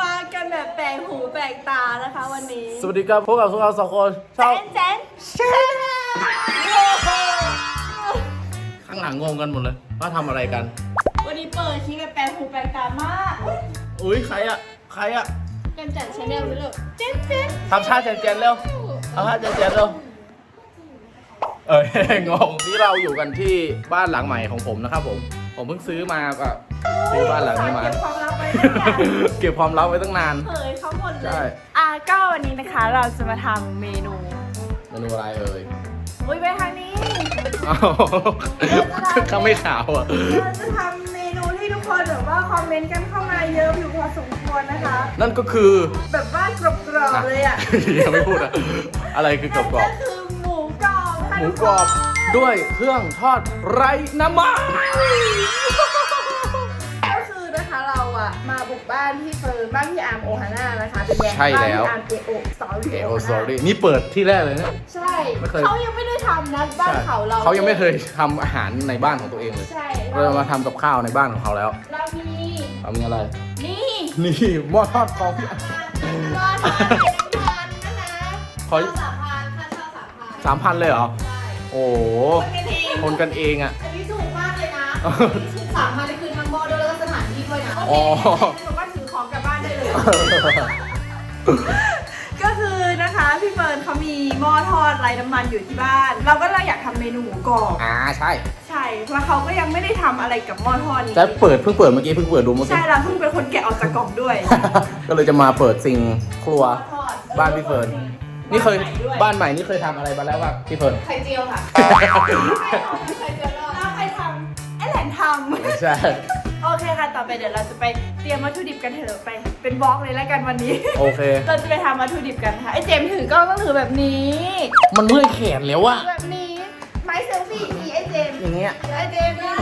มากันแบบแปลกหูแปลกตานะคะวันนี้สวัสดีครับพวกเราพวกเราสองคนชาวเจนเจนข้างหลังงงกันหมดเลยว่าทำอะไรกัน วันนี้เปิดคลิปแบบแปลกหูแปลกตามากอุ๊ยอุ้ยใครอะใครอะกันจัดชาแนลเลยเลยเจนเจนทำชาติแจนแจนเร็วเอาชาติแจนแจนเร็ว เอ้ยงงนี่เราอยู่กันที่บ้านหลังใหม่ของผมนะครับผม ผมเพิ่งซื้อมาก็ซื้อบ้านหลังนี้มาเก็บความลับไว้ด้วยกันเก็บความลับไว้ตั้งนานเผยเขาหมดเลใช่ยอะก็วันนี้นะคะเราจะมาทำเมนูเมนูอะไรเอ่ยอุ้ยไปทางนี้ อ้าวเขาไม่ขาวอะเราจะทำเมนูที่ทุกคนแบบว่าคอมเมนต์กันเข้ามาเยอะอยู่พอสมควรนะคะ นั่นก็คือแบบว่ากรอบๆเลยอะยังไม่พูดอะอะไรคือกรอบกรอบก็คือ มูกรอบ ด้วยเครื่องทอดไร้น้ำมันก็คือนะคะเราอะมาบุกบ้านที่เฟิร์นบ้านพี่อาร์มโอฮาน่านะคะเป็นแบรนด์ใช่แล้วบ้านพี่อาร์มเอโอสอรี่โอ้ sorry นี่เปิดที่แรกเลยนะ ใช่ไม่เคย เขายังไม่ได้ทำนะบ้านเขาเราเขายังไม่เคยทำอาหารในบ้านของตัวเองเลย ใช่เรามาทำกับข้าวในบ้านของเขาแล้วเรามีเอามีอะไร นี่นี่หม้อทอดของพี่รอทานเป็นพันนะคะขอสามพันค่าเช่าสามพัน สามพันเลยเหรอใช่ โอ้โหคนกันเองคนกันเองอะ อันนี้ถูกมากเลยนะถูกสามพันเลยคือทั้งหม้อด้วยแล้วก็สถานที่ด้วยนะอ๋อหนูก็ถือของกลับบ้านได้เลย ก็คือนะคะพี่เฟิร์นเขามีหม้อทอดไร้น้ำมันอยู่ที่บ้าน เราก็เลยอยากทำเมนูหมูกรอบ อ่าใช่ ใช่แล้วเขาก็ยังไม่ได้ทำอะไรกับหม้อทอดนี้จะเปิดเพิ่งเปิดเมื่อกี้เพิ่งเปิดดูเมื่อกี้ ใช่เราเพิ่งเป็นคนแกะออกจากกล่องด้วย ก็เลยจะมาเปิดสิ่งครัวหม้อทอดบ้านพี่เฟิร์น นี่เคยใหม่ด้วยบ้านใหม่นี่เคยทำอะไรมาแล้วบ้างพี่เฟิร์นไข่เจียวค่ะไข่เจียวแล้วใครทำไอ้แหลนทำ ใช่ โอเคค่ะ ต่อไปเดี๋ยวเราจะไปเตรียมวัตถุดิบกันเถอะไป เป็นบล็อกเลยแล้วกันวันนี้ โอเค เราจะไปทำวัตถุดิบกันค่ะ ไอ้เจมส์ถือกล้องต้องถือแบบนี้ มันเมื่อยแขนแล้วอะแบบนี้ ไม้เซลฟี่นี่ไอ้เจมส์อย่างเงี้ย ไอ้เจมส์นี่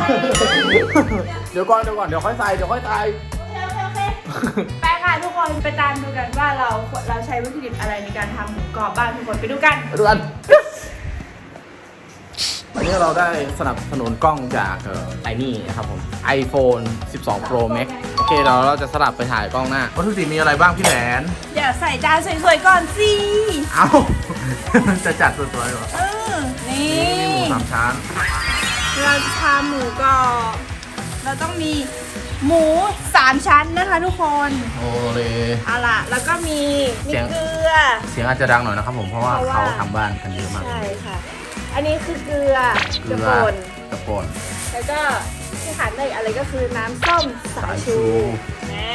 เดี๋ยวก่อนเดี๋ยวก่อนเดี๋ยวค่อยใส่เดี๋ยวค่อยใส่ โอเคโอเคโอเคไปค่ะ ทุกคนไปตามดูกันว่าเราเราใช้วัตถุดิบอะไรในการทำหมูกรอบบ้างทุกคนไปดูกันไปดูกันวันนี้เราได้สนับสนุนกล้องจากเอ่อไอ้นี่นะครับผม iPhone 12 Pro Max โอเคเราเราจะสลับไปถ่ายกล้องหน้าวัตถุดิบมีอะไรบ้างพี่แหลนเดี๋ยวใส่จานสวยๆก่อนสิเอ้า จะจัดสวยๆเหรอเออนี่นี่มีหมูสามชั้น เราจะทำหมูกรอบเราต้องมี หมูสามชั้นนะคะทุกคนโอเลเอาล่ะแล้วก็มีมีเสียงเกลือ เสียงอาจจะดังหน่อยนะครับผมเพราะว่าเพราะว่า เขาทำบ้านกันเยอะมากใช่ค่ะ อันนี้คือเกลือเกลืกอระป่นกระป่นแล้วก็ที่ขาดเลยอะไรก็คือน้ำส้มสายชูสายชูนะ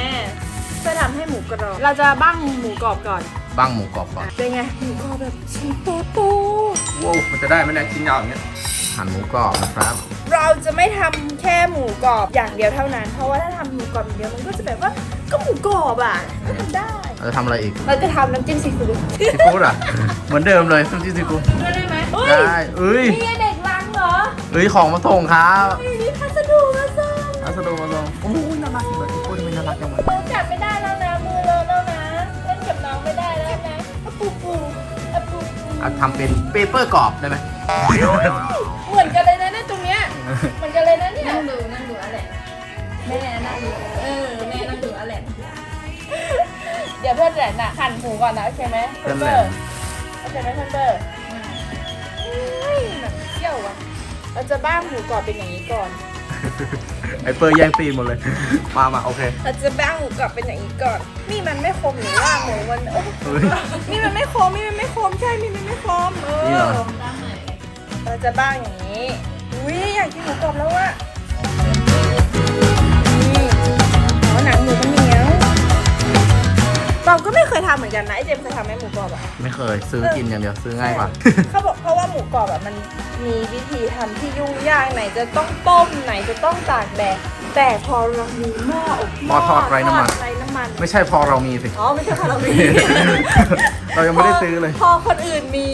เพื่อทำให้หมูกรอบ เราจะบ้างหมูกรอบก่อนบ้างหมูกรอบก่อนเป็นไงหมูกรอบแบบชิ้นโตโต ว้าวมันจะได้ไหมเนี่ยชิ้นยาวอย่างเงี้ย หั่นหมูกรอบนะครับๆเราจะไม่ทำแค่หมูกรอบอย่างเดียวเท่านั้น เพราะว่าถ้าทำหมูกรอบอย่างเดียวมันก็จะแบบว่าก็หมูกรอบอะก็ทำได้ เราจะทำอะไรอีกเราจะทำน้ำจิ้มซีฟู้ดซีฟู้ดอะ เหมือนเดิมเลยซุปจิ้ซีฟู้ดด้วยได้ไหมเฮ้ยได้เอ้ยนี่ไงเด็กล้างเหรอเอ้ยของมาส่งครับนี่นี่พัสดุมาส่งอาสะดวกมาส่งโอ้ยน่ารักจังเลยซีฟู้ดมันน่ารักจังเลยเราจับไม่ได้แล้วนะมือเราแล้วนะเล่นกับน้องไม่ได้แล้วนะอะปูปูอะปูปู อะทำเป็นเปเปอร์กรอบได้ไหม อนแหลนน่ะหั่นหมูก่อนนะโอเคไหมเพื่อนแหลนโอเคไหมเพื่อนเบอร์อุ้ยหนังเที่ยวอะเราจะบ้างหมูกรอบเป็นอย่างนี้ก่อน ไอเปอร์แย่งซีนหมดเลย มามาโอเค เราจะบ้างหมูกรอบเป็นอย่างนี้ก่อน นี่มันไม่คมหรือว่าหมูมันโอ้เฮ้ย นี่มันไม่คมนี่มันไม่คมใช่นี่มันไม่คมเอนี่เหรอ อเราจะบ้างอย่างนี้ อุ้ยอยากกินหมูกรอบแล้วอะนี่อ๋อหนังหมูมัน เหนียวเราก็ไม่เคยทำเหมือนกันนะไอเจมส์เคยทำไหมหมูกรอบอะไม่เคยซื้อกินอย่างเดียวซื้อง่ายกว่า เขาบอกเพราะว่าหมูกรอบอะมันมีวิธีทำที่ยุ่งยากไหนจะต้องต้มไหนจะต้องตากแดดแต่พอเรามีหม้ออบหม้อทอดไร้น้ำมัน ทอดไร้น้ำมัน ไม่ใช่พอเรามีสิ อ๋อไม่ใช่พอเรามี เรายังไม่ได้ซื้อเลย พอคนอื่นมี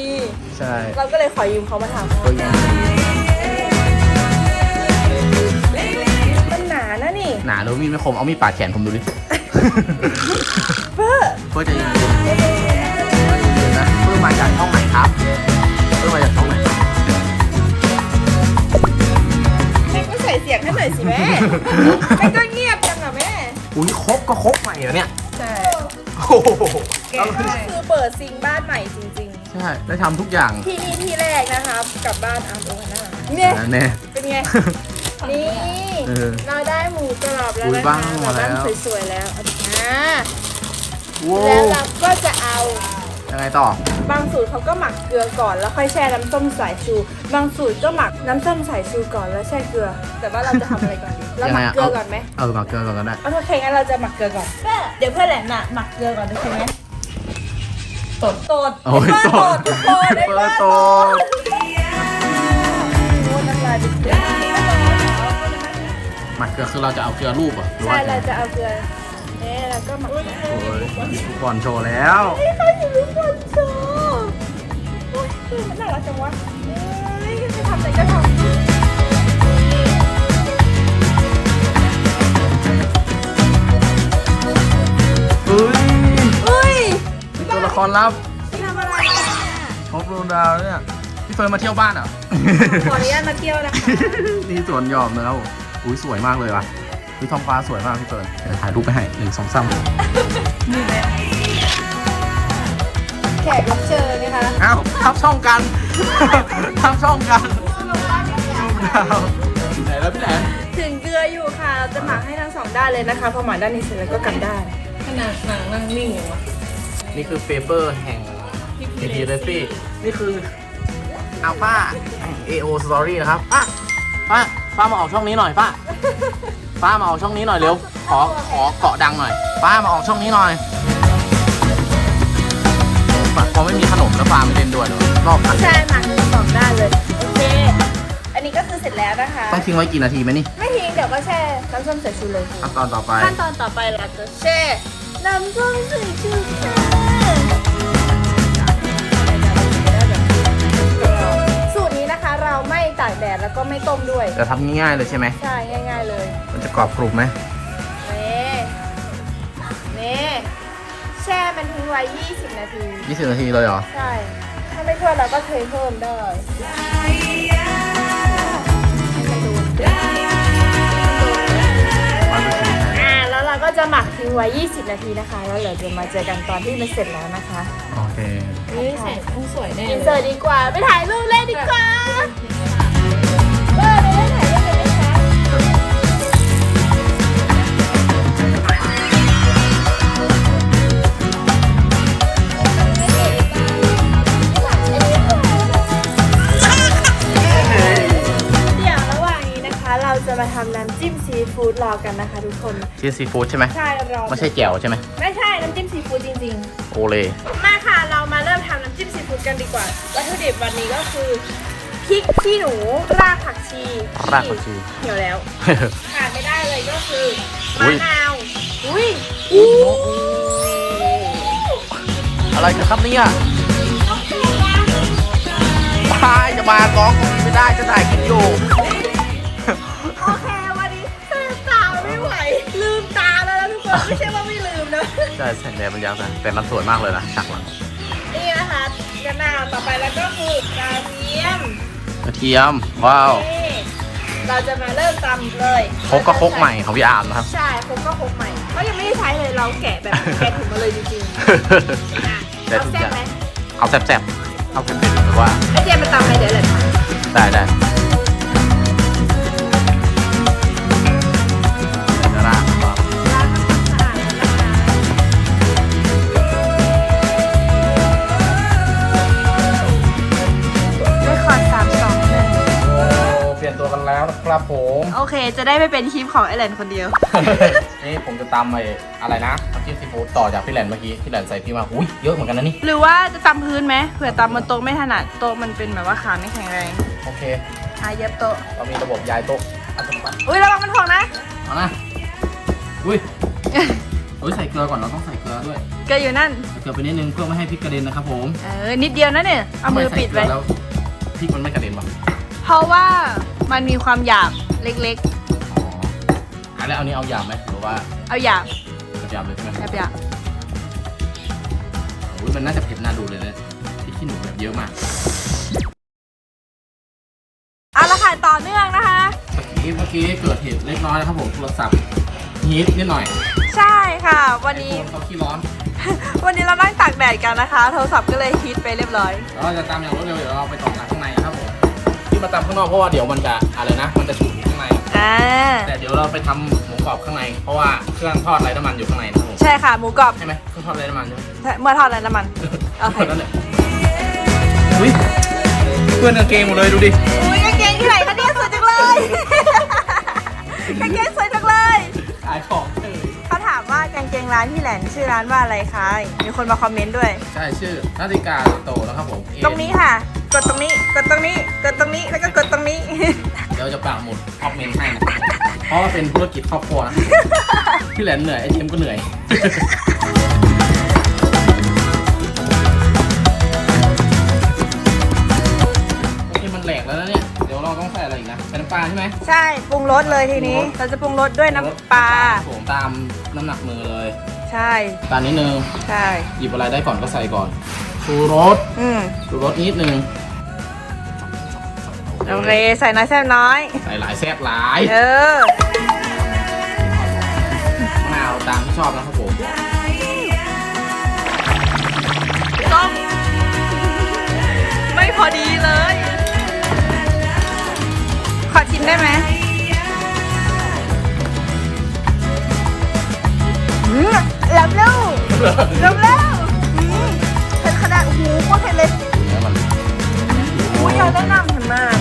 ใช่เราก็เลยขอยืมเขามาทำก็ยังมันหนานะนี่ หนาแล้วมีดไม่คมเอามีดปาดแขนผมดูดิ เพื่อเพื่อจะยิงดูเดี๋ยวนะเพื่อมาจากช่องไหนครับเพื่อมาจากช่องไหนครับแม่ไม่ก็เงียบจังอะแม่อุ้ยครบก็ครบใหม่เหรอเนี่ยใช่โอ้โหแกก็คือเปิดซิงบ้านใหม่จริง ใช่ได้ทำทุกอย่างๆ ที่นี่ที่แรกนะครับกับบ้านอาร์มโอฮาน่าเนี่ยนะแน่ เป็นไง นี่เออ เราได้หมูกรอบแล้วอุ๊ยนะบ้าคะงมาแล้วบ้นสวยๆแล้วอ่าโว้แล้วเราก็จะเอา ยังไงต่อ บางสูตรเขาก็หมักเกลือก่อนแล้วค่อยแช่น้ำส้มสายชู บางสูตรก็หมักน้ำส้มสายชูก่อนแล้วแช่เกลือ แต่ว่าเราจะทำอะไรก่อนดีเราหมักเกลือก่อนไหมเออหมักเกลือก่อนก็ได้ โอเคงั้นเราจะหมักเกลือก่อน เดี๋ยวเพื่อนแหลมน่ะหมักเกลือก่อนโอเคไหมตดตดโอ้ยไอ้ตบ้าดตดตดไอ้เปิบ้าดตโตด โอ้น้ำลายดิบเดือด หมักเกลือคือเราจะเอาเกลือรูปเหรอะหรือใช่ว่าเราจะเอาเกลือเนี่ยแล้วก็หมักโอ้ยทุกคนโชว์แล้วเฮ้ยเขาอยู่ทุกคนโชว์โอ้ยเฮ้ยมันน่ารักจังวะเฮ้ยจะทำอะไรก็ทำ เฮ้ยเฮ้ยมีตัวละครลับทำอะไรอะครบดวงดาวเนี่ย พี่เฟิร์นมาเที่ยวบ้านเหรอะขออนุญาตมาเที่ยวนะคะ นี่สวนหยอมนะครับผม อุ้ยสวยมากเลยว่ะวิท้องฟ้าสวยมากพี่เฟิร์นเดี๋ยวถ่ายรูปไปให้หนึ่งสองสามแขกรับเชิญนะคะเอ้าทับช่องกันทับช่องกันไหนแล้วพี่แหลมถึงเกลืออยู่ค่ะเราจะหมักให้ทั้งสองด้านเลยนะคะ พอหมักด้านนี้เสร็จแล้วก็กลับด้านขนาดหนังนั่งนิ่งอยู่วะนี่คือเปเปอร์แห่ง p p r e c i นี่คืออัลฟา AO Story นะครับป้าป้า ป้ามาออกช่องนี้หน่อยป้า ป้ามาออกช่องนี้หน่อยเร็ว ขอขอเกาะดังหน่อย ป้ามาออกช่องนี้หน่อยพอไม่มีขนมแล้วป้าไม่เล่นด้วยเนอะรอบพันใช่หมักทั้งสองด้านเลย โอเค อันนี้ก็คือเสร็จแล้วนะคะ ต้องทิ้งไว้กี่นาทีไหมนี่ ไม่ทิ้งเดี๋ยวก็แช่น้ำส้มสายชูเลยขั้นตอนต่อไป ขั้นตอนต่อไปเราจะแช่น้ำส้มสายชูค่ะ รนี้นะคะเราไม่ตากแดดแล้วก็ไม่ต้มด้วยจะทำง่ายๆเลยใช่ไหม ใช่ง่าย ๆ เลยมันจะกรอบกรุบไหมนี่นี่แช่มันทิ้งไว้ 20 นาที 20 นาทีเลยเหรอ ใช่ ถ้าไม่ทั่วเราก็เทเพิ่มได้ ทิ้งไว้ 20 นาทีนะคะ แล้วเดี๋ยวจะมาเจอกันตอนที่มันเสร็จแล้วนะคะโอเค นี่ใส่ต้องสวยแน่ อินเลเสิร์ยตดีกว่า ไปถ่ายรูปเล่นดีกว่า จะมาทำน้ำจิ้มซีฟู้ดรอกันนะคะทุกคนชีสซีฟู้ดใช่ไหมใช่รอไม่ใช่แจ่วใช่ไหมไม่ใช่น้ำจิ้มซีฟู้ดจริงโอเลๆ มาค่ะเรามาเริ่มทำน้ำจิ้มซีฟู้ดกันดีกว่า วัตถุดิบวันนี้ก็คือพริกขี้หนูรากผักชีรากผักชี เหี่ยวแล้ว ขาดไม่ได้เลยก็คืออุ๊มะย นาว อุ้ยอะไรกันครับเนี่ยตายจะมาร้องตรงนี้ไม่ได้จะถ่ายคลิปอยู่ ช่แสงแดดมันยังแต่แต่มันสวยมากเลยนะฉากหลังนี่นะคะมะนาวต่อไปแล้วก็คือกระเทียมกระเทียมว้าวนี่เราจะมาเริ่มตำเลยโคกก็โคกใหม่ของพี่อาร์มนะครับ ใช่โคกก็โคกใหม่เขายังไม่ได้ใช้เลยเราแกะแบบแกะถุงมาเลยจริงๆอะแต่เอาทุกแซ่อบย่างไหมเอาแซ่บๆเอาเผ็ดๆหรือว่าไอเจมมาตำให้เดี๋ยวเลยค่ะได้ได้เดี๋ ครับผม โอเค จะได้ไม่เป็นคลิปของไอแลนคนเดียว นี่ผมจะตำไปอะไรนะน้ำจิ้มซีฟู้ดต่อจากพี่แหลนเมื่อกี้พี่แหลนใส่พี่มาอุ้ยเยอะเหมือนกันนะนี่ หรือว่าจะตำพื้นไหมเผื่อตำบนโต๊ะไม่ถนัดโต๊ะมันเป็นแบบว่าขาไม่แข็งแรงโอเค อาเย็บโต๊ะ เรามีระบบย้ายโต๊ะอัตโนมัติอุ้ยระวังมันหกนะ เอานะอุ้ยเฮ้ยใส่เกลือก่อนเราต้องใส่เกลือด้วยเกลืออยู่นั่น ใส่เกลือไปนิดนึงเพื่อไม่ให้พริกกระเด็นนะครับผมเออ นิดเดียวนะเนี่ย เอามือปิดไว้ ทำใส่เกลืแล้วพริกมันไม่กระเด็นป่ะเพ ราะว่ามันมีความหยาบเล็กอ๋ออะแล้วเอานี้เอาหยาบไหมหรือว่าๆ เอาหยาบหยาบเลยใช่ไหมหยาบหยาบอุ้ยมันน่าจะเผ็ดน่าดูเลยนะพริกขี้หนูแบบเยอะมากเอาละค่ะต่อเนื่องนะคะกระเทีเมื่อกี้เกิดเหตุเล็กน้อยนะครับผมโทรศัพท์ฮีทนิดหน่อยใช่ค่ะ วันนี้ เขาขี้ร้อนวันนี้เรานั่งตากแดดกันนะคะ โทรศัพท์ก็เลยฮิตไปเรียบร้อย แล้วเราจะตามอย่างรวดเร็วเดี๋ยวเราไปต่อจากข้างในนะครับผมที่ มาตามข้างนอกเพราะว่าเดี๋ยวมันจะอะไรนะ มันจะฉุนข้างใน อ่า แต่เดี๋ยวเราไปทำหมูกรอบข้างใน เพราะว่าเครื่องทอดไร้น้ำมันอยู่ข้างในนะครับผมใช่ค่ะ หมูกรอบ ใช่ไหมเครื่องทอดไร้น้ำมันใช่ไหมเมื่อทอดอะไรน้ำมัน โอเค นั่นแหละอุ้ยเพื่อนกางเกงหมดเลยดูดิ อุ้ยกางเกงที่ไหนคะเนี่ยสวยจังเลย กางเกงสวยจังเลย ขายของเฉยเขาถามว่ากางเกงร้านพี่แหลนชื่อร้านว่าอะไรคะ มีคนมาคอมเมนต์ด้วย ใช่ชื่อนาฬิกาโตนะครับผม ตรงนี้ค่ะ กดตรงนี้ กดตรงนี้ กดตรงนี้ แล้วก็กดตรงนี้ เดี๋ยวจะปักหมุดคอมเมนต์ให้นะครับผมเพราะว่าเป็นธุรกิจครอบครัวนะพี่แหลนเหนื่อยไอเจมก็เหนื่อย โอเคมันแหลกแล้วนะเนี่ย เดี๋ยวเราต้องใส่อะไรอีกนะ ใส่น้ำปลาใช่ไหม ใช่ ปรุงรสเลยทีนี้ เราจะปรุงรสด้วยน้ำปลา ผมตามน้ำหนักมือเลย ใช่ ตามนิดนึง ใช่ หยิบอะไรได้ก่อนก็ใส่ก่อน ชูรส อืมชูรสนิดนึง โอเค ใส่น้อยแซ่บน้อย ใส่หลายแซ่บหลายเออมะนาวตามที่ชอบนะครับผมต้มไม่พอดีเลย ขอชิมได้ไหมอืมแหลมเร็วแหลมเร็วอืมเผ็ดขนาดโอ้โหโคตรเผ็ดเลยแล้วมันอุ้ยอยากแนะนำเห็นมากตอนนี้หมู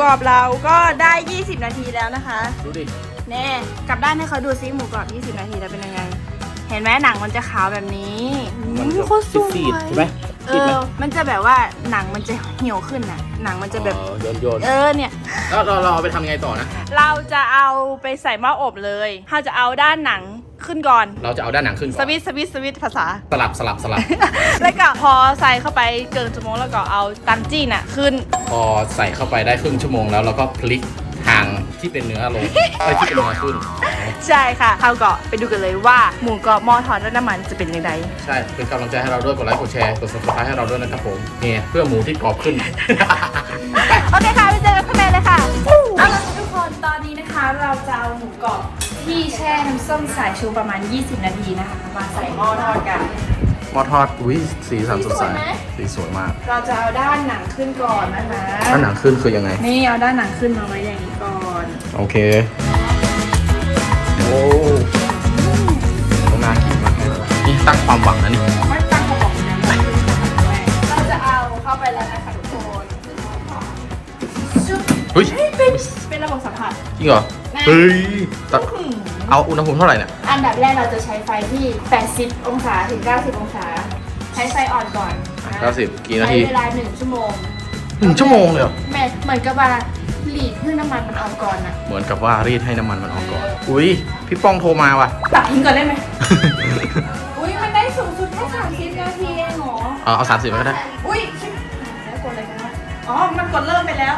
กรอบเราก็ได้ 20 นาทีแล้วนะคะ ดูดิ แน่กลับด้านให้เขาดูซิหมูกรอบ 20 นาทีแล้วเป็นยังไง เห็นไหมหนังมันจะขาวแบบนี้มันอืจะโคตรสวยซีดๆใช่ไหมเอซีดไหมอมันจะแบบว่าหนังมันจะเหี่ยวขึ้นน่ะ หนังมันจะแบบโยนโยนเออเนี่ย แล้วเราเราเอาไปทำยังไงต่อนะ เราจะเอาไปใส่หม้ออบเลยเราจะเอาด้านหนัง ขึ้นก่อน เราจะเอาด้านหนังขึ้นก่สอนวิตช์สวิตช์สวิตช์ภาษา สลับสลับสลับ แล้วก็พอใส่เข้าไปเกินชั่วโมงแล้วก็เอาตันจี้น่ะขึ้น พอใส่เข้าไปได้ครึ่งชั่วโมงแล้วเราก็พลิกทางที่เป็นเนื้อลงเอ้ยที่เป็นเนื้อขึ้น ใช่ค่ะเราก็ไปดูกันเลยว่าหมูกรอบหม้อทอดด้วยน้ำมันจะเป็นยังไงใช่เป็นกำลังใจให้เราด้วยกดไลค์กดแชร์กด subscribe ให้เราด้วยนะครับผมเนี่ยเพื่อหมูที่กรอบขึ้น โอเคค่ะไปเจอกันข้างในเลยค่ะ เอาละทุกคนตอนนี้นะคะเราจะเอาหมูกรอบ ที่แช่น้ำส้มสายชูประมาณ 20 นาทีนะคะ มาใส่หม้อทอดกัน หม้อทอดอุ้ยสีสันสดใสสวยไหมสีสวยมากเราจะเอาด้านหนังขึ้นก่อนนะคะถ้าหนังขึ้นคือยังไง นี่เอาด้านหนังขึ้นมาไว้อย่างนี้ก่อนโอเค โอ้ต้องน่ากินมากเลยนี่ตั้งความหวังนะนี่ไม่ตั้งกระบอกนะเราจะเอาเข้าไปแล้วนะคะทุกคนชุบเฮ้ย เป็นเป็นระบบสัมผัสจริงเหรอ เฮ้ยตัดเอาอุณหภูมิเท่าไหร่เนี่ย อันดับแรกเราจะใช้ไฟที่ 80 องศาถึง 90 องศา ใช้ไฟอ่อนก่อนนะ90กี่นาที ใช้เวลา1ชั่วโมงหนึ่งชั่วโมงเลยเหรอ แม่เหมือนกับว่าหลีดเพื่อน้ำมันมันออกก่อนอะเหมือนกับว่ารีดให้น้ำมันมันออกก่อน อุ้ยพี่ป้องโทรมาว่ะ ตักทิ้งก่อนได้ไหม อุ้ยมันได้สูงสุดแค่30นาทีเองเหรอ เอาเอาสามสิบก็ได้ อุ้ยชิบแล้วกดอะไรกันวะอ๋อ มันกดเริ่มไปแล้ว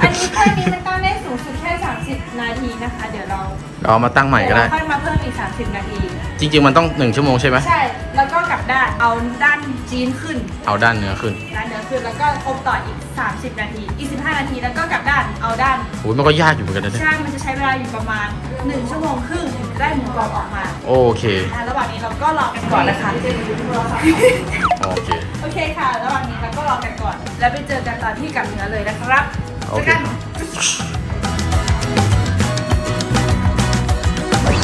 อันนี้แค่นี้มันตั้งได้สูงสุดแค่ 30 นาทีนะคะ เดี๋ยวเราเราเอามาตั้งใหม่ก็ได้ เยวเราค่อยมาเพิ่มอีก 30 นาที จริง ๆ มันต้องหนึ่งชั่วโมงใช่ไหมใช่ แล้วก็กลับด้าน เอาด้านจีนขึ้นเอาด้านเนื้อขึ้นด้านเนื้อขึ้น แล้วก็อบต่ออีก 30 นาที อีก 15 นาที แล้วก็กลับด้าน เอาด้าน โอ้ยมันก็ยากอยู่เหมือนกันนะเนี่ยใช่ มันจะใช้เวลาอยู่ประมาณ 1 ชั่วโมงครึ่งถึงจะได้หมูกรอบออกมาโอเคอะระหว่างนี้เราก็รอกันก่อนนะคะ โอเค โอเคค่ะ ระหว่างนี้เราก็รอกันก่อน แล้วไปเจอกันตอนที่กลับเนื้อเลยนะครับ โอเคจกัน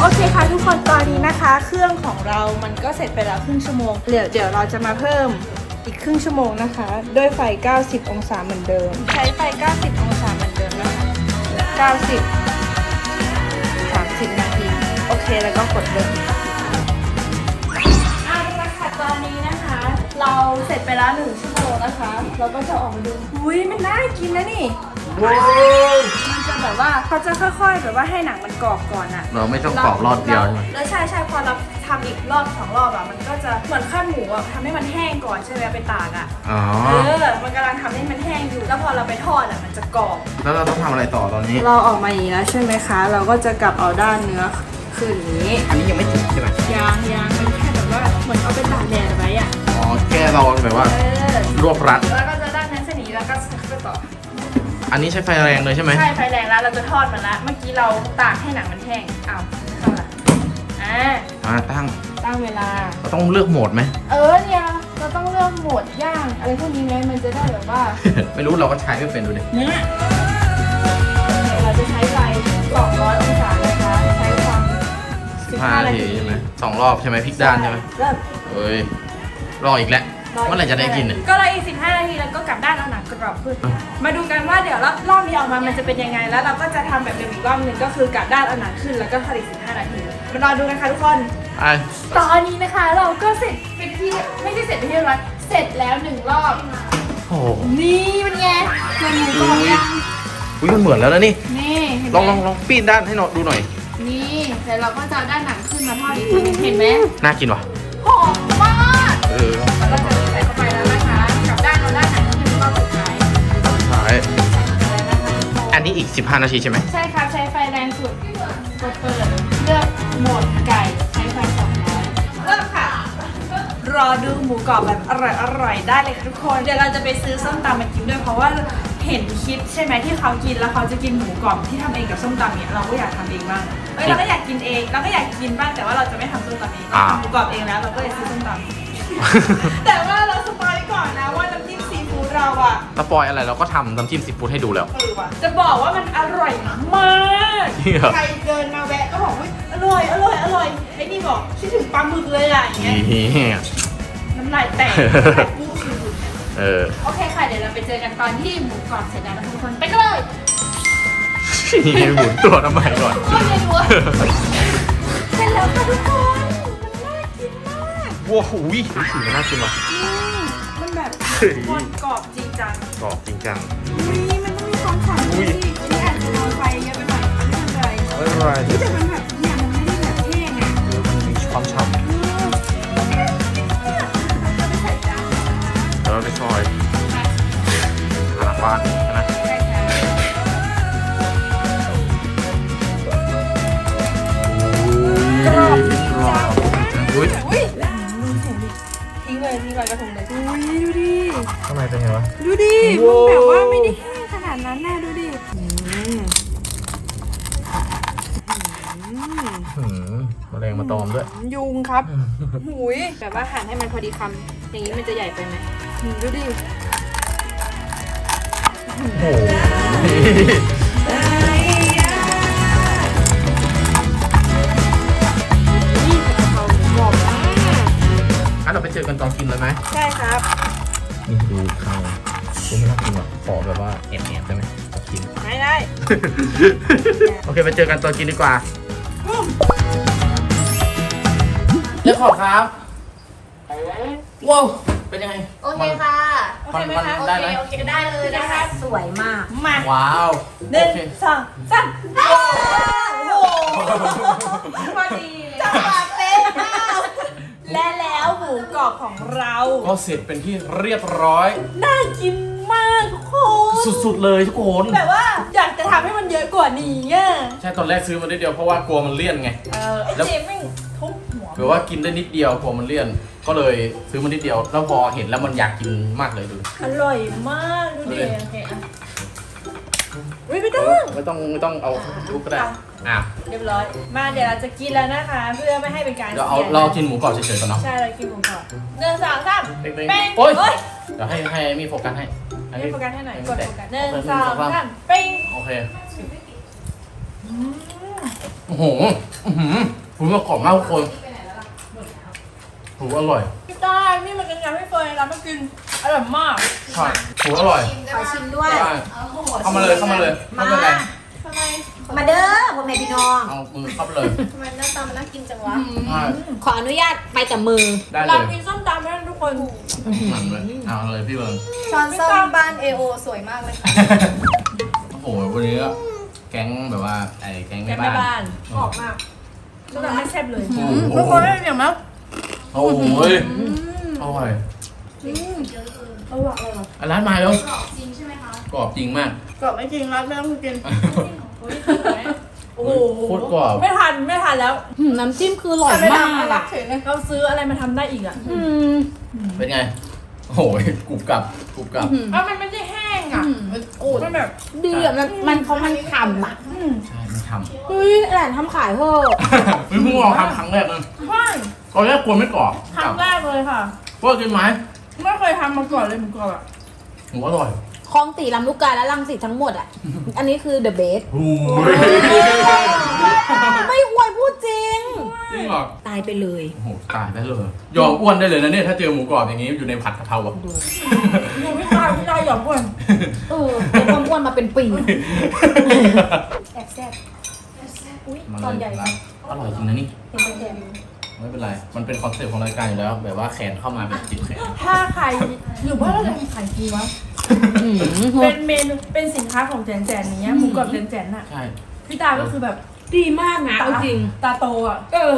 โอเคค่ะทุกคนตอนนี้นะคะ เครื่องของเรามันก็เสร็จไปแล้วครึ่งชั่วโมงเดี๋ยวเดี๋ยวเราจะมาเพิ่มอีกครึ่งชั่วโมงนะคะ ด้วยไฟ 90 องศาเหมือนเดิม ใช้ไฟ 90 องศาเหมือนเดิมนะคะ 90 30 นาที โอเคแล้วก็กดเริ่มอะละค่ะตอนนี้นะคะ เราเสร็จไปแล้วหนึ่งชั่วโมงนะคะ เราก็จะออกมาดูอุ้ยมันน่ากินนะนี่มันจะแบบว่าเขาจะค่อยๆ แบบว่าให้หนังมันกรอบก่อนอะเราไม่ต้องกรอบรอบเดียวใช่ไหมแล้วใช่ใช่พอเราทำอีกรอบสองรอบอะมันก็จะเหมือนข้าวหมูอะทำให้มันแห้งก่อนใช่ไหมไปตากอะอ๋อ เออมันกำลังทำให้มันแห้งอยู่ แล้วพอเราไปทอดอะมันจะกรอบ แล้วเราต้องทำอะไรต่อตอนนี้ เราออกมาอย่างนี้แล้วใช่ไหมคะ เราก็จะกลับเอาด้านเนื้อขึ้นอย่างนี้ อันนี้ยังไม่ติดใช่ไหมยางยางมันแค่แบบว่าเหมือนเอาไปตากแดดไว้อะอ๋อ แค่เราแบบว่าเออรวบรัด แล้วก็จะด้านนั้นเส้นนี้แล้วก็สไปต่ออันนี้ใช้ไฟแรงเลยใช่ไหม ใช่ไฟแรงแล้วเราจะทอดมันละ เมื่อกี้เราตากให้หนังมันแห้งอ้าวเข้าละอ่ามาตั้งตั้งเวลา เราต้องเลือกโหมดไหม เออเนี่ยเราต้องเลือกโหมดย่างอะไรพวกนี้ไหมมันจะได้แบบว่า ไม่รู้เราก็ใช้ไม่เป็นดูดิ เนี่ยเราจะใช้ไฟ200องศานะคะใช้ความ15นาทีใช่ไหมสองรอบใช่ไหมพลิกด้านใช่ไหมเริ่มเอ้ย รออีกแล้วเมื่อไหร่จะได้กินเนี่ย ก็รออีก15นาทีแล้วก็กลับด้านเอาหนังกรอบขึ้น มาดูกันว่าเดี๋ยวรอบรอบนี้ออกมา มันจะเป็นยังไง แล้วเราก็จะทำแบบเดิมอีกรอบหนึ่งก็คือกลับด้านเอาหนังขึ้น แล้วก็ทอดอีก15นาที มารอดูกันค่ะทุกคน ไปตอนนี้นะคะเราก็เสร็จเป็นที่ไม่ได้เสร็จเป็นที่เรียบร้อยเสร็จแล้วหนึ่งรอบ โอ้โหนี่เป็นไงเพื่อนหมูกรอบยังอุ๊ยมันเหมือนแล้วนะนี่ นี่เห็นไหมลองลองลองปีนด้านให้หน่อยดูหน่อย นี่แต่เราก็จะเอาด้านหนังขึ้นมาทอดอีกทีหนึ่งเห็นไหมน่ากินว่ะ หอมมาก เออเราจะใส่เข้าไปแล้วนะคะกับด้านเราด้านหนังขึ้นรอบสุดท้ายใช่อันนี้อีก 15 นาทีใช่ไหมใช่ครับใช้ไฟแรงสุดกดเปิดเลือกโหมดไก่ใช้ไฟ200เริ่มค่ะ รอดูหมูกรอบแบบอร่อยอร่อยได้เลยค่ะทุกคน เดี๋ยวเราจะไปซื้อส้มตำมากินด้วยเพราะว่าเห็นคลิปใช่ไหมที่เขากินแล้วเขาจะกินหมูกรอบที่ทำเองกับส้มตำเนี่ยเราก็อยากทำเองบ้างเอ้ยเราก็อยากกินเองเราก็อยากกินบ้างแต่ว่าเราจะไม่ทำส้มตำเองเราทำหมูกรอบเองแล้วเราก็เลยซื้อส้มตำ แต่ว่าเราสปอยก่อนนะว่าน้ำจิ้มซีฟู้ดเราอะสปอยอะไรเราก็ทำน้ำจิ้มซีฟู้ดให้ดูแล้ว เออว่ะจะบอกว่ามันอร่อยมากจริงเหรอ ใครเดินมาแวะก็บอกว่าอร่อยอร่อยอร่อยไอ้นี่บอกคิดถึงปลาหมึกเลยอะอย่างเงี้ยนี่น้ำลายแตกแต่กุ้งซีฟู้ดเออ โอเคค่ะเดี๋ยวเราไปเจอกันตอนที่หมูกรอบเสร็จแล้วนะทุกคนไปกันเลยหมุนตัวทำไมก่อนคนเลยดูเสร็จแล้วค่ะทุกคน ว้าวอุ้ยสีมันน่ากินว่ะอืมมันแบบเฮ้ยคนกรอบจริงจังกรอบจริงจังอุ้ยมันต้องมีความฉ่ำด้วยดิอันนี้อาจจะโดนไฟเยอะไปหน่อยไม่เป็นไรอร่อยแต่มันแบบเนี่ยมันไม่ได้แบบแห้งอะมีความฉ่ำแล้วเราไปซอยหาหลังบ้านใช่ไหมกรอบกรอบอุ้ย อุ้ยทิ้งเลยทิ้งลอยกระทงเลยอุ้ยดูดิ ข้างในเป็นไงวะ ดูดิมันแบบว่าไม่ได้แห้งขนาดนั้นน่ะดูดิหืมมะเร็งมาตอมด้วย ยุงครับ หุยแบบว่าหั่นให้มันพอดีคำอย่างนี้มันจะใหญ่ไปไหมอืมดูดิ โอ้โห เราไปเจอกันตอนกินเลยไหมใช่ครับ นี่ดูข้าวกูไม่น่ากินหรอกขอแบบว่าแอบๆได้ไหมขอกิน ไม่ได้ โอเคไปเจอกันตอนกินดีกว่าเจ้าของครับ ว้าว เป็นยังไง โอเคค่ะมันมันมันได้ไหม โอเคได้เลยนะคะสวยมาก มาว้าวหนึ่งโอเคสองสามโอ้โหพอดีจังหวะเป๊ะมากและแล้วห มูกรอบของเราก็เสร็จเป็นที่เรียบร้อย น่ากินมากทุกคนสุดๆเลยทุกคนแบบว่าอยากจะทำให้มันเยอะกว่านี้อะใช่ตอนแรกซื้อมานิดเดียวเพราะว่ากลัวมันเลี่ยนไงเออไอ้แล้วเจมส์แม่งทุบหัวหรือว่ากินได้นิดเดียวกลัวมันเลี่ยน ก็เลยซื้อมานิดเดียว แล้วพอเห็นแล้วมันอยากกินมากเลยดูอร่อยมากดูดิเลยโอเคอะ อุ้ยไม่ต้อง ไม่ต้องไม่ต้องเอาลูกก็ได้อะเรียบร้อย มาเดี๋ยวเราจะกินแล้วนะคะ เพื่อไม่ให้เป็นการเดี๋ยวเอาสียเรากินหมูกรอบเฉยๆก่อนเนาะใช่เรากินหมูกรอบหนึ่งสองสามเป๊ะเป้งๆโอ๊ยเฮ้ยเดี๋ยวให้ให้มีโฟกัสให้ให้โฟกัสให้หน่อยกดโฟกัสหหนึ่งนึ่งสองสามสามปิ้งโอเคโอ้โหอื้อหือผมว่ากรอบมากทุกคนหูอร่อย พี่ต้านี่มันเป็นงานพี่เฟยแล้วมากิน อร่อยมากใช่หูอร่อยขอชิมด้วย ได้เข้ามาเลยเข้ามาเลยไม่เป็นไรมาเด้อพ่อแม่พี่น้อง เอามือเข้าไปเลยทำไมหน้าตามันน่ากินจังวะใช่ขออนุญาตไปกับมือ ได้เลเรายกินส้มตำแล้วทุกคนหนังเลยเอาเลยพี่เบิร์นช้อนส้มบ้านเอโอสวยมากเลยค่ะโอ้โหวันนี้ก็แก๊งแบบว่าไอ้แก๊งแม่แม่บ้าบ้านนหอมมากส้มตำไม่แซ่บเลย โอ้โหทุกคนได้เดี๋ยวมั้ยโอ้โหอร่อย อร่อยอร่อยอะร้านมาแล้วกรอบจริงมาก กรอบไม่จริงแล้วไม่ต้องกินโอ้โหโคตรกรอบ ไม่ทันไม่ทันแล้วหืมน้ำจิ้มคืออร่อยมากอะเราซื้ออะไรมาทำได้อีกอะอืม เป็นไง โอ้โหกรุบกรับกรุบกรับเอ้ามันไม่ได้แห้งอะโอ้ยมันแบบดีอะมันมันเพราะมันทำอะอืมใช่มันทเฮ้ยแหลนทำขายเถอะำเฮ้ยเพิ่งลองทำครั้งแรกเลยใช่ตอนแรกกลัวไม่กรอบครั้งแรกเลยค่ะว่ากินไหม ไม่เคยทำมาก่อนเลยหมูกรอบอะหมูอร่อยคลองตีลำลูกกาและลังสิตทั้งหมดอะ อันนี้คือ the best โอ้ยไม่อวยพูดจริง จริงเหรอตายไปเลย โอ้โหตายได้เลยยอมอ้วนได้เลยนะเนี่ยถ้าเจอหมูกรอบอย่างนี้อยู่ในผัดกะเพราอะดูดูพี่ตายพี่ตายหยอกก่อนเออเป็นความอ้วนมาเป็นปี แอบแซ่บอุ้ยมาตอนเลใหญ่ยนะอร่อยจริงนะนี่เห็นมันแดง ไม่เป็นไร มันเป็นคอนเซ็ปต์ของรายการอยู่แล้ว แบบว่าแขนเข้ามาแบบจิบแขน ถ้าใครหรือว่าเราจะขายจริงวะอืมเป็นเมนูเป็นสินค้าของแจนแจนอย่างเนี้ยหมูกรอบแจนแจนน่ะใช่ พี่ตาก็คือแบบดีมากนะเอาจริง ตาโตอะเออ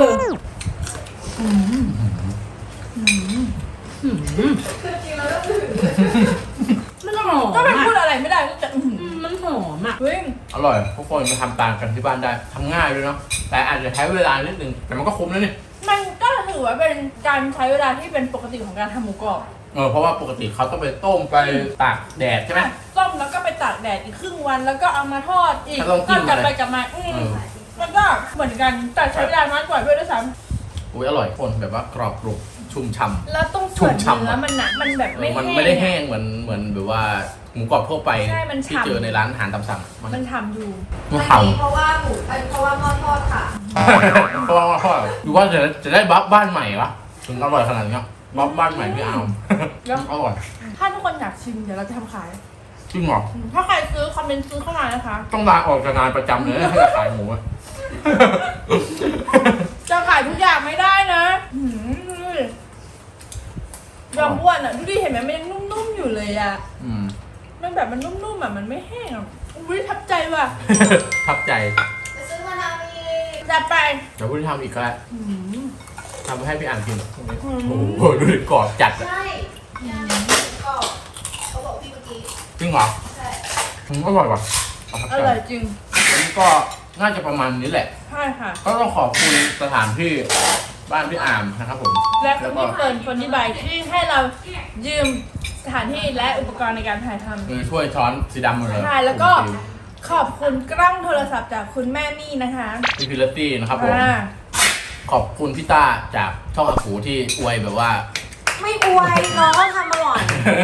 ไม่ต้องก็ไม่พูดอะไรไม่ได้ก็จะอื้อหืออืมมันหอมอะ เฮ้ยอร่อยทุกคนมาทำตามกันที่บ้านได้ทำง่ายด้วยเนาะแต่อาจจะใช้เวลานิดนึงแต่มันก็คุ้มนะนี่ มันก็ถือว่าเป็นการใช้เวลาที่เป็นปกติของการทำหมูกรอบเออเพราะว่าปกติเขาต้องไปต้มไปตากแดดใช่ไหม ต้มแล้วก็ไปตากแดดอีกครึ่งวัน แล้วก็เอามาทอดอีกถ้าต้องจิ้ก็มกลับอะไรไปกลับมาอืมเออ มันก็เหมือนกันแต่ใช้เวลาน้อยกว่าด้วยด้วยซ้อุ้ยอร่อยคนแบบว่ากรอบกรุบชุ่มฉ่ำำแล้วตรงส่วนชุ่มฉ่ำเนื้อมันหนักมันแบบไม่มันแห้งไม่ได้แห้งเหมือนเหมือนแบบว่าหมูกรอบทั่วไปใช่มันที่ฉ่ำเจอในร้านอาหารตามสั่งมันมันทำอยู่ มันอันฉ่นี้เพราะว่าหมูเอ้ยเพราะว่าหม้อทอดค่ เพราะว่าว่าดูว่าจะจะได้บัฟบ้านใหม่ปะถึงอร่อยขนาดนี้บัฟบ้านใหม่พี่อามแล้วอร่อยถ้าทุกคนอยากชิมเดี๋ยวเราจะทำขายจริงเหรอถ้าใครซื้อคอมเมนต์ซื้อเข้ามานะคะ ต้องลาออกจากงานประจำเลยนะถ้ขายหมูจะขายทุกอย่างไม่ได้นะยอมอ้วนอะ ดูดิเห็นไหมมันยังนุ่มๆอยู่เลยอะมันแบบมันนุ่มๆอะมันไม่แห้งอะอุ้ยทับใจว่ะ ทับใจจะซื้อมาวอี จัดไปเดี๋ยวพูดทำอีกก็ได้หืมทำไปให้พี่อ่านกินอืมโอ้โหดูดิกรอบจัดอะใช่ก็เขาบอกพี่เมื่อกี้จริงเหรอใช่อืมอร่อยว่ะประทับอใจร่อยจริงวันนี้ก็น่าจะประมาณนี้แหละ ใช่ค่ะ ก็ต้องขอบคุณสถานที่บ้านพี่อาร์มนะครับผม และคุณพี่เฟิร์นคนที่ใบที่ให้เรายืมสถานที่และอุปกรณ์ในการถ่ายทำมือช่วยช้อนสีดำหมดเลยใช่แล้วก็ ขอบคุณกล้องโทรศัพท์จากคุณแม่มี่นะคะพี่พิลตี้นะครับผม อ่าขอบคุณพี่ต้าจากช่องอากูที่อวยแบบว่า ไม่อวยน้องก็ทำอร่อย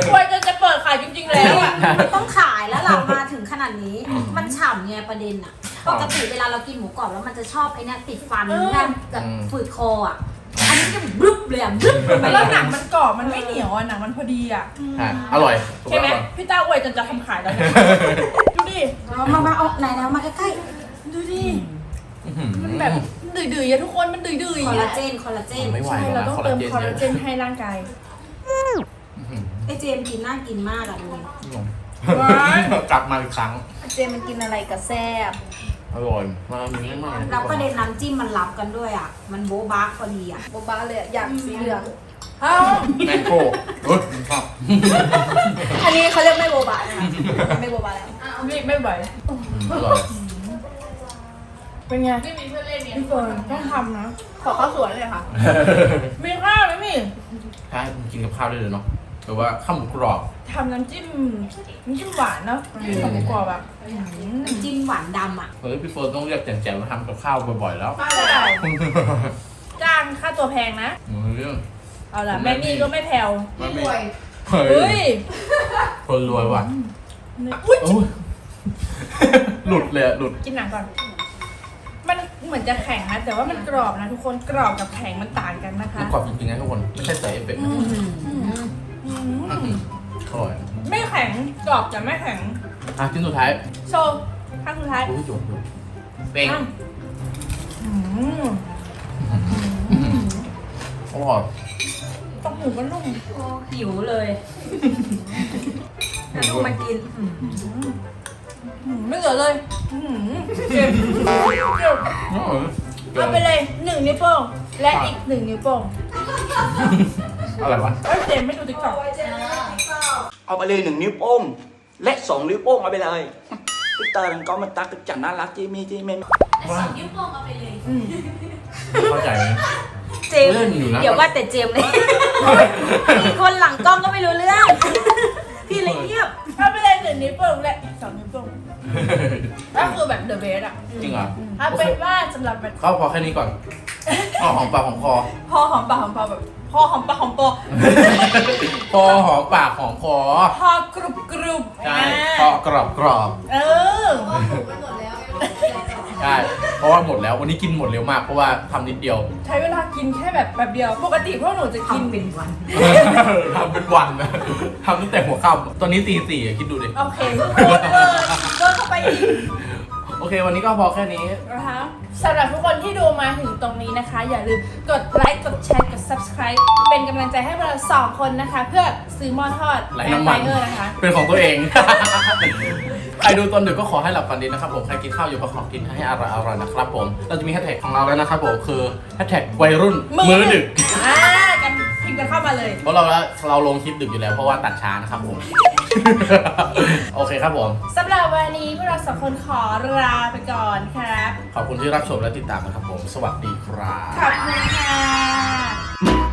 ควรจะจะเปิดขายจริงๆแล้วอะ มันต้องขายแล้วเรามาถึงขนาดนี้ มันฉ่ำไงประเด็นอะปกติเวลาเรากินหมูกรอบแล้วมันจะชอบไอ้เนี่ยติดฟันเออนะแบบฝืดคออะอันนี้จะบรึบเลยอะบรึบลงไปแล้วหนังมันกรอบมันไม่เหนียวอะหนังมันพอดีอะ ใช่อร่อยถูกใช่ไหมแล้วพี่ต้าอวยจนจะทำขายแล้วเนี่ย ดูดิ เอามามาเอาไหนนะมาใกล้ดูดิอื้อหือมันแบบดื้อๆอะทุกคนมันดื้อๆๆคอลลาอะเจนคอลลาเจนไม่ไหวใช่แล้วเรานะต้องคอลเติลามเจนคอลลาเจเยนอะให้ร่างกายอื้อหือไอเจมส์กินน่ากินมากอะดูดิว้ายกลับมาอีกครั้ง เจมันกินอะไรกับแซบอร่อยมากมีไม่มากเลยแล้วประเด็นน้ำจิ้มมันรับกันด้วยอะ มันโบ๊ะบ้าพอดีอะโบบ้าเลยอยากสีเหลืองเอ้าแมงโก้เฮ้ยชอบอันนี้เขาเรียกไม่โบบานะคะไม่โบบาแล้ว ไม่ไม่ไหวอืมอร่อยเป็นไงไม่มีเพื่อนเล่นเนี่ยพี่เฟิร์นต้องทำนะ ขอข้าวสวยเลยค่ะ มีข้าวไหมมี่ใช่กินกับข้าวได้เลยเนาะแต่ว่าข้าวหมูกรอบ ทำน้ำจิ้มน้ำจิ้มหวานเนาะของหมูกรอบแบบอื้อหือน้ำจิ้มหวานดำอะ เฮ้ยพี่เฟิร์นต้องเรียกแจ๋วๆมาทำกับข้าวบ่อยๆแล้วใช่จ้างค่าตัวแพงนะ เรื่อง เอาล่ะแม่มี่ก็ไม่แผ่วมันไม่ป่วยเฮ้เฮ้ยยคนรวยว่ะ อุ้ยโอ้ย หลุดเลยอะหลุด กินหนังก่อน มันเหมือนจะแข็งนะ แต่ว่ามันกรอบนะทุกคน กรอบกับแข็งมันต่างกันนะคะมันกรอบจริงๆนะทุกคน ไม่ใช่ใส่เอฟเฟกต์นะอืมอร่อยไม่แข็ง กรอบแต่ไม่แข็ง อะชิ้นสุดท้ายโชว์ครั้งสุดท้ายโอ้ยจุ๊บจุ๊บเป้งอ้าวอืมอร่อยตองหูก็นุ่มหิวเลยแล้วลูกมากินอืม อืมไม่เหลือเลยอืมเจ็บเจ็บอร่อยเอาไปเลยหนึ่งนิ้วโป้งและอีกหนึ่งนิ้วโป้งอะไรวะ เอ้ยเจมไม่ดูติ๊กต็อกเอาไปเลยหนึ่งนิ้วโป้งและสองนิ้วโป้งเอาไปเลยพี่ตาลังก็มาตักกจันน่ารักจีมีจีเมนเข้าใจไหม เจมส์เล่นอยู่นะ เดี๋ยวว่าแต่เจมส์เลยคนหลังกล้องก็ไม่รู้เรื่อง พี่เลยเงียบถ้าไปเลยหนึ่งนิ้วโป้งและอีกสองนิ้วโป้ง ก็คือแบบเดอะเบสอะจริงเหรอถ้าเป็นว่าสำหรับแบบ ก็พอแค่นี้ก่อนอ๋อหอมปากหอมคอ พอหอมปากหอมคอแบบ พอหอมปากหอมคอพอหอมปากหอมคอพอกรุบกรุบใช่อ่าก็กรอบกรอบเออไปหมดแล้วไอ้ลูกอะไรต่อใช่เพราะว่าหมดแล้ววันนี้กินหมดเร็วมากเพราะว่าทำนิดเดียว ใช้เวลากินแค่แบบแป๊บเดียวปกติพวกหนูจะกินทำเป็นวัน ทำเป็นวันนะทำตั้งแต่หัวค่ำตอนนี้ตีสี่อะคิดดูดิ โอเคโดนเลยโดนเข้าไปอีก โอเค วันนี้ก็พอแค่นี้ นะคะสำหรับทุกคนที่ดูมาถึงตรงนี้นะคะ อย่าลืมกดไลค์กดแชร์กด subscribe เป็นกำลังใจให้พวกเราสองคนนะคะ เพื่อซื้อหม้อทอดไหลน้ำมัน แอร์ไฟเออร์นะคะ เป็นของตัวเอง ใครดูตอนดึกก็ขอให้หลับฝันดีนะครับผม ใครกินข้าวอยู่ก็ขอกินให้อร่อยอร่อยๆนะครับผม เราจะมีแฮชแท็กของเราแล้วนะครับผมคือแฮชแท็กวัยรุ่นมื้อดึก อ่า กันพิมพ์กันเข้ามาเลย เพราะเราเราลงคลิปดึกอยู่แล้วเพราะว่าตัดช้านะครับผม โอเคครับผม สำหรับวันนี้พวกเราสองคนขอลาไปก่อนครับ ขอบคุณที่รับชมและติดตามนะครับผม สวัสดีครับ ขอบคุณค่ะ